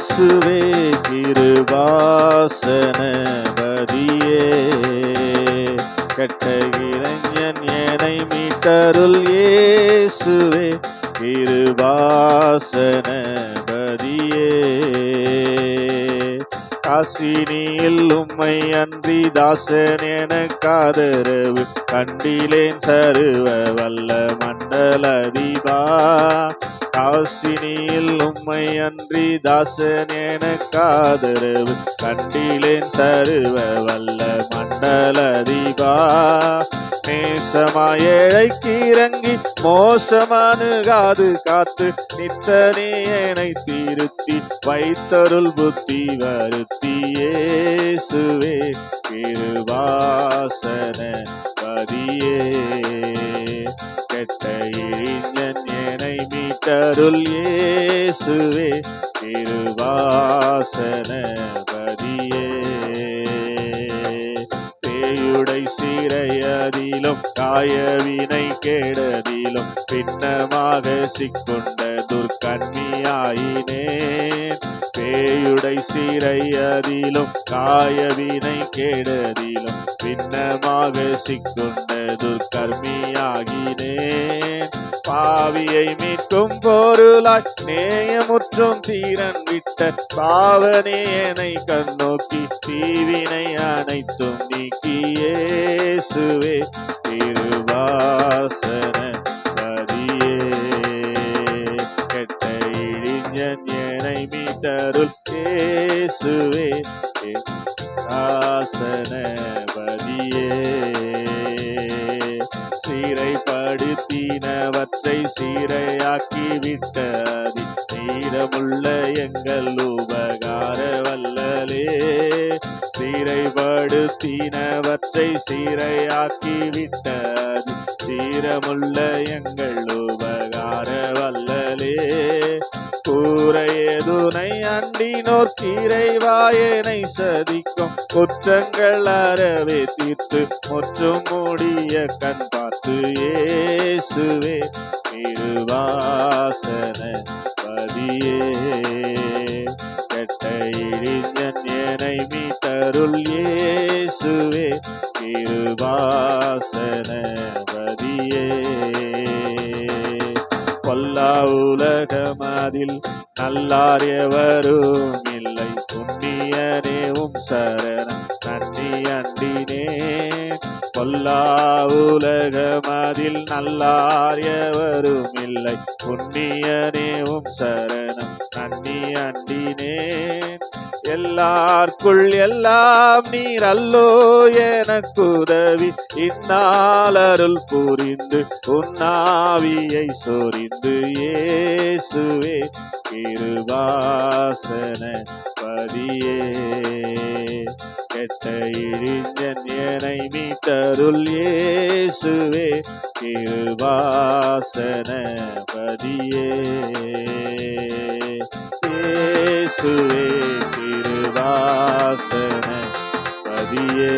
இயேசுவே திருவாசனபதியே கட்ட இளைஞன் என்னை மீட்டருள் இயேசுவே திருவாசனபதியே காசினியில் உம்மை அன்றி தாசன் என காதரவு கண்டிலேன் சருவ வல்ல மண்டலதிபா. காசினியில் உம்மை அன்றி தாசன் என காதரவு கண்டிலேன் சருவ வல்ல மண்டல தீபா. நேசமாய் ஏழைக்கு இறங்கி மோசமானுகாது காத்து நித்தனே என்னை திருத்தி வைத்தருள் புத்தி வருத்தியேசுவே திருவாசன பதியே. கெட்ட இழிஞன் மீட்டருள் இயேசுவே கிருபாசன பதியே பேயுடை சிறையதிலும் காயவினை கேடதிலும் பின்னமாக சிக்கொண்ட துர்க்கண்ணியாயினேன் பேயுடை சீரையதிலும் காயவினை கேடதிலும் பின்னமாக சிக்கொண்ட துர்க்கர்மியாகினேன் பாவியை மீட்கும் பொருளாய் நேயமுற்றும் தீரன் விட்ட பாவனேனை கண்ணோக்கி தீவினை அனைத்தும் நீக்கியேசுவே திருவா இயேசுவே ஆசன பதியே சீரையாக்கி விட்டதி நீரமுள்ள எங்கள் உபகார வல்லலே சீரைப்படுத்தினவற்றை சீரையாக்கி விட்டது தீரமுள்ள எங்கள் உபகார வல்லலே கூரையதுனை அண்டினோர் கீரைவாயனை சதிக்கும். குற்றங்கள் அறவே தீர்த்து முற்றும் மூடிய கண் பார்த்து ஏசுவே திருவாசன பதியே. கெட்ட இழிஞன் என்னை மீட்டருள் ஏசுவே திருவா பொல்லா உலகமதில் நல்லார் எவரும் இல்லை புண்ணியனேவும் சரணம் நன்றி அண்டினே பொல்லா உலகமதில் நல்லார் எவரும் இல்லை புண்ணியனேவும் சரணம் நன்றி அண்டினேன் எல்லார்க்குள் எல்லாம் நீர் அல்லோ எனக்குதவி இந்நாள் அருள் புரிந்து உன்னாவியை சொரிந்து இயேசுவே கிருபாசன பதியே. கெட்ட இழிஞன் என்னை மீட்டருள் இயேசுவே கிருபாசன பதியே. இயேசுவே சிங்காசன பதியே